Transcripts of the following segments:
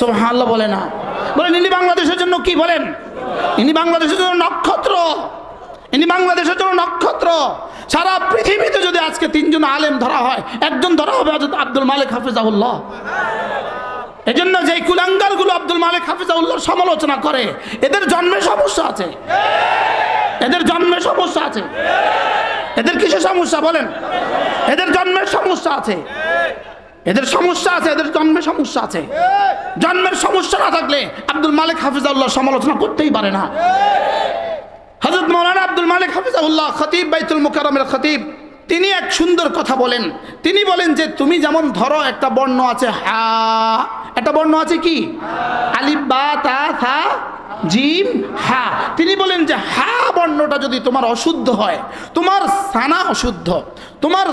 সোহাল্লাহ বলে না। বলেন, ইনি বাংলাদেশের জন্য কি বলেন? ইনি বাংলাদেশের জন্য নক্ষত্র। ইনি বাংলাদেশের জন্য নক্ষত্র। সারা পৃথিবীতে যদি আজকে তিনজন আলেম ধরা হয়, একজন ধরা হবে হযরত আব্দুল মালিক হাফিজাউল্লাহ এই জন্য যে কুলাঙ্গারগুলো আব্দুল মালিক হাফিজাউল্লাহর সমালোচনা করে, এদের জন্মে সমস্যা আছে। এদের জন্মে সমস্যা আছে। এদের কিসে সমস্যা বলেন? এদের জন্মের সমস্যা আছে। এদের সমস্যা আছে এদের জন্মের সমস্যা আছে। জন্মের সমস্যা না থাকলে আব্দুল মালিক হাফিজাউল্লাহ সমালোচনা করতেই পারে না। হজরত মৌলানা আব্দুল মালিক হাফিজাউল্লাহ খতিব বাইতুল মুকাররমের খতিব তিনি এক সুন্দর কথা বলেন। তিনি বলেন যে তুমি যেমন ধরো একটা বর্ণ আছে হা একটা বর্ণ আছে কি? আলিফ বা তা থা জিম, হা। তিনি বলেন যে, হা বর্ণটা যদি তোমার অশুদ্ধ হয়, তোমার সানা অশুদ্ধ, তোমার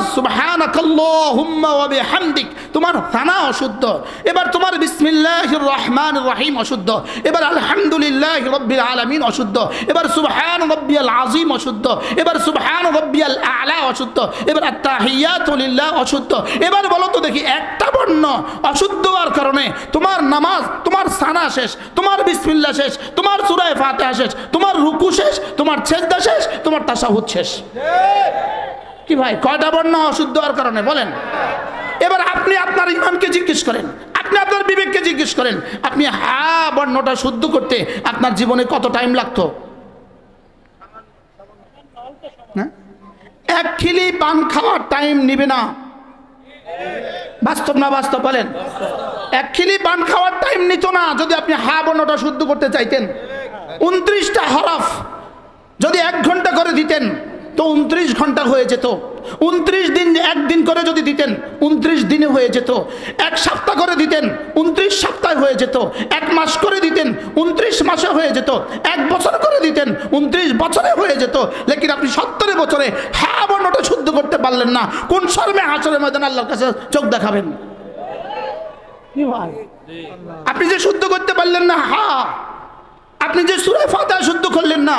বিহামদিক, তোমার সানা অশুদ্ধ, এবার তোমার বিসমিল্লাহির রহমানির রহিম অশুদ্ধ, এবার আলহামদুলিল্লাহ রব্বিল আলামিন অশুদ্ধ, এবার সুবহান রব্বিয়াল আযীম অশুদ্ধ, এবার সুবহান রব্বিয়াল আলা অশুদ্ধ, এবার আত্তাহিয়াতু লিল্লাহ অশুদ্ধ। এবার বলো তো দেখি, একটা বর্ণ অশুদ্ধ হওয়ার কারণে তোমার নামাজ, তোমার সানা শেষ, তোমার বিসমিল্লাহ শেষ তোমার সূরায়ে ফাতিহা শেষ, তোমার রুকু শেষ, তোমার সেজদা শেষ, তোমার তাশাহুদ শেষ। কি ভাই, কয়টা বর্ণ অশুদ্ধ হওয়ার কারণে? বলেন। এবার আপনি আপনার ইমানকে জিজ্ঞেস করেন, আপনি আপনার বিবেককে জিজ্ঞেস করেন, আপনি হা বর্ণটা শুদ্ধ করতে আপনার জীবনে কত টাইম লাগতো? এক খিলি পান খাওয়ার টাইম নিবে না। বাস্তব না বাস্তব বলেন? এক খিলি পান খাওয়ার টাইম নিত না, যদি আপনি হা বর্ণটা শুদ্ধ করতে চাইতেন। উনত্রিশটা হরফ যদি এক ঘণ্টা করে দিতেন, তো উনত্রিশ ঘণ্টা হয়ে যেত। উনত্রিশ দিন একদিন করে যদি দিতেন, উনত্রিশ দিনে হয়ে যেত। এক সপ্তাহ করে দিতেন, উনত্রিশ সপ্তাহে হয়ে যেত। এক মাস করে দিতেন, উনত্রিশ মাসে হয়ে যেত। এক বছর করে দিতেন, উনত্রিশ বছরে হয়ে যেত। লেকিন আপনি সত্তরে বছরে হ্যাঁ বর্ণটা শুদ্ধ করতে পারলেন না। কোন শর্মে হাসরের ময়দান আল্লাহর কাছে চোখ দেখাবেন? কি ভাই? আপনি যে শুদ্ধ করতে পারলেন না হা। আপনি যে সুরে ফাতা শুদ্ধ করলেন না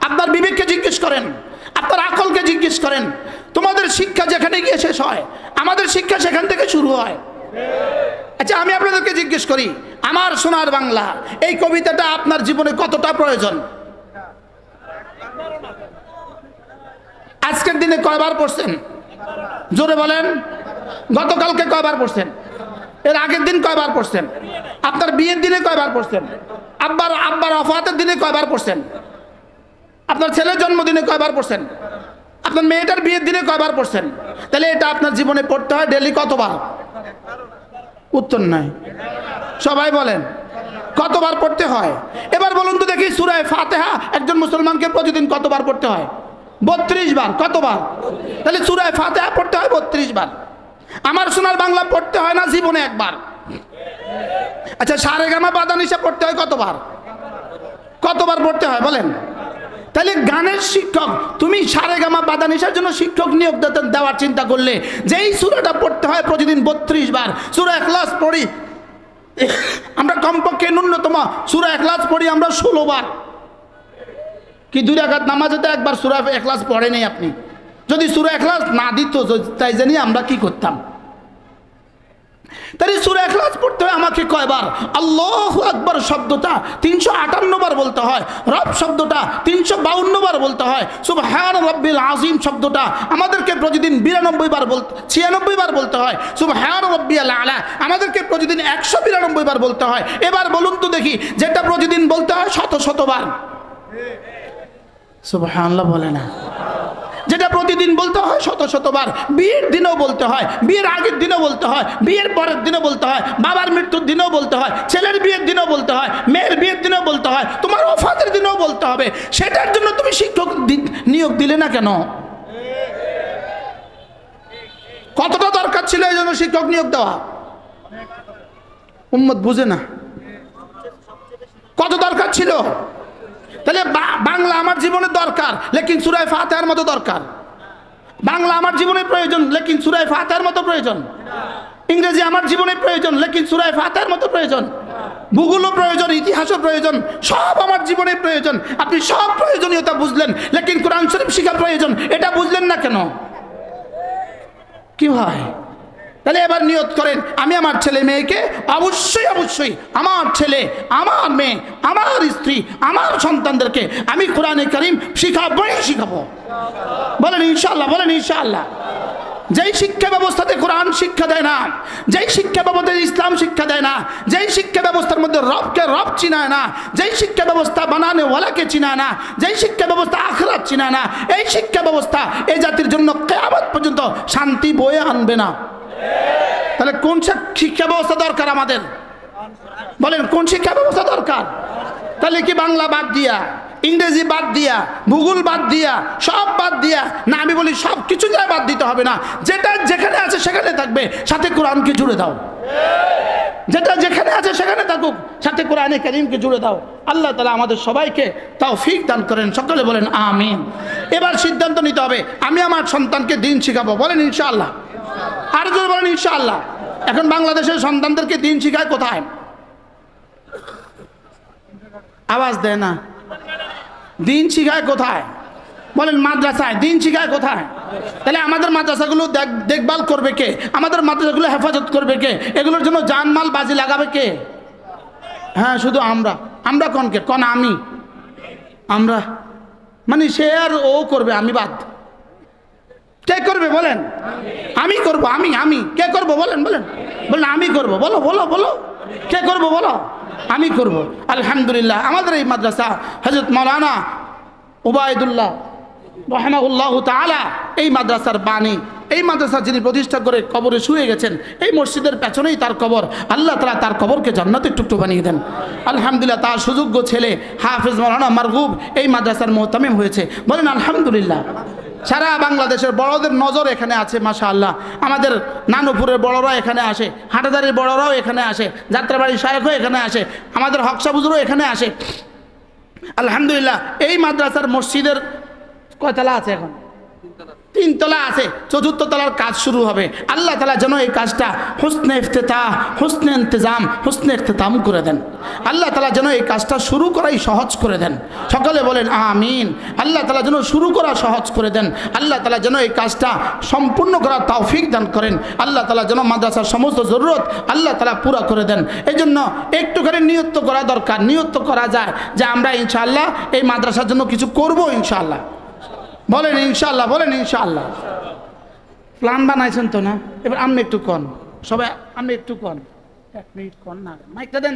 আপনার বিবেককে জিজ্ঞেস করেন আপনার আকলকে জিজ্ঞেস করেন তোমাদের শিক্ষা যেখানে গিয়ে শেষ হয় আমাদের শিক্ষা সেখান থেকে শুরু হয়। আচ্ছা আমি আপনাদেরকে জিজ্ঞেস করি আমার সোনার বাংলা এই কবিতাটা আপনার জীবনে কতটা প্রয়োজন? আজকের দিনে কয়বার পড়ছেন? জোরে বলেন। গতকালকে কয়বার পড়ছেন? এর আগের দিন কয়বার পড়ছেন? আপনার বিয়ের দিনে কয়বার পড়ছেন? আব্বার আব্বার অফাতের দিনে কয়বার পড়ছেন? আপনার ছেলের জন্মদিনে কয়বার পড়ছেন? আপনার মেয়েটার বিয়ের দিনে কয়বার পড়ছেন? তাহলে এটা আপনার জীবনে পড়তে হয় ডেলি কতবার? উত্তর নাই। সবাই বলেন, কতবার পড়তে হয়? এবার বলুন তো দেখি সুরায় ফাতেহা, একজন মুসলমানকে প্রতিদিন কতবার পড়তে হয়? বত্রিশ বার, কতবার? তাহলে সুরায় ফাতেহা পড়তে হয় বত্রিশ বার। আমার সোনার বাংলা পড়তে হয় না জীবনে একবার। আচ্ছা সারে গামা বাদানিসা পড়তে হয় কতবার? কতবার পড়তে হয় বলেন? তাহলে গানের শিক্ষক, তুমি সারে গামা বাদানিসার জন্য শিক্ষক নিয়োগ দেওয়ার চিন্তা করলে, যেই সুরাটা পড়তে হয় প্রতিদিন বত্রিশ বার, সুরা একলাস পড়ি। আমরা কমপক্ষে ন্যূনতম সুরা একলাস পড়ি আমরা ষোলো বার। কি দুই আঘাত নামাজে একবার সুরা একলাস পড়ে নেই আপনি? যদি সুরা একলাস না দিত তাই জানি আমরা কি করতাম। তাহলে সুরা এখলাস পড়তে হয় আমাকে কয়বার? আল্লাহ আকবর শব্দটা তিনশো আটান্ন বার বলতে হয়। রব শব্দটা তিনশো বার বলতে হয়। সুবহান রব্বিল আজিম শব্দটা আমাদেরকে প্রতিদিন বিরানব্বই বার বলতে ছিয়ানব্বই বার বলতে হয়। সুবহান রব্বিয়াল আলা, আমাদেরকে প্রতিদিন একশো বিরানব্বই বার বলতে হয়। এবার বলুন তো দেখি, যেটা প্রতিদিন বলতে হয় শত শতবার সুবহানাল্লাহ বলে না। যেটা প্রতিদিন বলতে হয়, শত শতবার। বিয়ের দিনেও বলতে হয়, বিয়ের আগের দিনেও বলতে হয়, বিয়ের পরের দিনেও বলতে হয়, বাবার মৃত্যুর দিনেও বলতে হয়, ছেলের বিয়ের দিনেও বলতে হয়, মেয়ের বিয়ের দিনেও বলতে হয়, তোমার অফাতের দিনেও বলতে হবে। সেটার জন্য তুমি শিক্ষক নিয়োগ দিলে না কেন? কতটা দরকার ছিল এই জন্য শিক্ষক নিয়োগ দেওয়া? উম্মত বুঝে না। কত দরকার ছিল? তাহলে বাংলা আমার জীবনে দরকার, লেকিন সুরায় ফাতেহার মতো দরকার। বাংলা আমার জীবনে প্রয়োজন, লেকিন সুরায় ফাতেহার মতো প্রয়োজন। ইংরেজি আমার জীবনে প্রয়োজন, লেকিন সুরায় ফাতেহার মতো প্রয়োজন। ভূগোলও প্রয়োজন, ইতিহাসও প্রয়োজন, সব আমার জীবনে প্রয়োজন। আপনি সব প্রয়োজনীয়তা বুঝলেন, লেকিন কোরআন শরীফ শিখা প্রয়োজন, এটা বুঝলেন না কেন? কি হয়? তাহলে এবার নিয়ত করেন, আমি আমার ছেলে মেয়েকে অবশ্যই অবশ্যই আমার ছেলে, আমার মেয়ে, আমার স্ত্রী, আমার সন্তানদেরকে আমি কোরআনে করিম শিখাবই শিখাবো। বলেন ইনশাল্লাহ বলেন ইনশাল্লাহ যেই শিক্ষা ব্যবস্থাতে কোরআন শিক্ষা দেয় না, যেই শিক্ষা ব্যবস্থাতে ইসলাম শিক্ষা দেয় না, যেই শিক্ষা ব্যবস্থার মধ্যে রবকে রব চিনায় না, যেই শিক্ষা ব্যবস্থা বানানে ওয়ালাকে চিনায় না, যেই শিক্ষা ব্যবস্থা আখরাত চিনায় না, এই শিক্ষা ব্যবস্থা এই জাতির জন্য কেয়ামত পর্যন্ত শান্তি বয়ে আনবে না। তাহলে কোন শিক্ষা ব্যবস্থা দরকার আমাদের? বলেন, কোন শিক্ষা ব্যবস্থা দরকার? তাহলে কি বাংলা বাদ দিয়া, ইংরেজি বাদ দিয়া ভূগোল বাদ দিয়া, সব বাদ দিয়া? না, আমি বলি সব কিছু যায় বাদ দিতে হবে না। যেটা যেখানে আছে সেখানে থাকবে, সাথে কোরআনকে জুড়ে দাও। যেটা যেখানে আছে সেখানে থাকুক, সাথে কোরআনে করিমকে জুড়ে দাও। আল্লাহ তালা আমাদের সবাইকে তাও ফিক দান করেন। সকলে বলেন, আমিন। এবার সিদ্ধান্ত নিতে হবে, আমি আমার সন্তানকে দিন শিখাবো। বলেন, ইনশাআল্লাহ। আর যদি বলেন, ইনশাআল্লাহ। এখন বাংলাদেশের সন্তানদেরকে দিন শিখায় কোথায়? আওয়াজ দেয় না। দিন শিখায় কোথায়? বলেন, মাদ্রাসায় দিন শিখায় কোথায়? তাহলে আমাদের মাদ্রাসাগুলো দেখ- দেখভাল করবে কে? আমাদের মাদ্রাসাগুলো হেফাজত করবে কে? এগুলোর জন্য জানমাল বাজি লাগাবে কে? হ্যাঁ শুধু আমরা। আমরা কনকে? কন আমি? আমরা। মানে সে আর ও করবে, আমি বাদ। কে করবে বলেন? আমি করব, আমি আমি। কে করব বলেন বলেন। বলেন, আমি করব। বলো বলো বলো। কে করব, বলো। আমি করব। আলহামদুলিল্লাহ, আমাদের এই মাদ্রাসা হজরত মৌলানা উবায়দুল্লাহ রহমাউল্লাহ তালা এই মাদ্রাসার বাণী, এই মাদ্রাসা যিনি প্রতিষ্ঠা করে কবরে শুয়ে গেছেন, এই মসজিদের পেছনেই তার কবর। আল্লাহ তালা তার কবরকে জান্নাতের টুকটু বানিয়ে দেন। আলহামদুলিল্লাহ, তার সুযোগ্য ছেলে হাফিজ মৌলানা মারগুব এই মাদ্রাসার মোহতামিম হয়েছে। বলেন, আলহামদুলিল্লাহ। সারা বাংলাদেশের বড়দের নজর এখানে আছে মাসা আল্লাহ আমাদের নানুপুরের বড়রা এখানে আসে হাটাদারির বড়রাও এখানে আসে, যাত্রাবাড়ির শায়কও এখানে আসে, আমাদের হকসাবুজুরও এখানে আসে। আলহামদুলিল্লাহ, এই মাদ্রাসার মসজিদের কয়তলা আছে এখন? তিনতলা আছে, চতুর্থ তলার কাজ শুরু হবে। আল্লাহ তালা যেন এই কাজটা হুসনে ইফতেতা, হুসনে ইন্তজাম, হুসনে ইফতেতাম করে দেন। আল্লাহ তালা যেন এই কাজটা শুরু করাই সহজ করে দেন। সকলে বলেন, আমিন। আল্লাহ তালা যেন শুরু করা সহজ করে দেন। আল্লাহ তালা যেন এই কাজটা সম্পূর্ণ করার তৌফিক দান করেন। আল্লাহ তালা যেন মাদ্রাসার সমস্ত জরুরত আল্লাহ তালা পুরা করে দেন। এই জন্য একটুখানি নিয়ত্ত করা দরকার। নিয়ত্ত করা যায় যে আমরা ইনশাআল্লাহ এই মাদ্রাসার জন্য কিছু করব ইনশাআল্লাহ। বলেন ইনশাল্লাহ বলেন ইনশাল্লাহ প্ল্যান বানাইছেন তো না? এবার আমি একটু কন। সবাই আমি একটু কন। এক মিনিট কন না। মাইকটা দেন।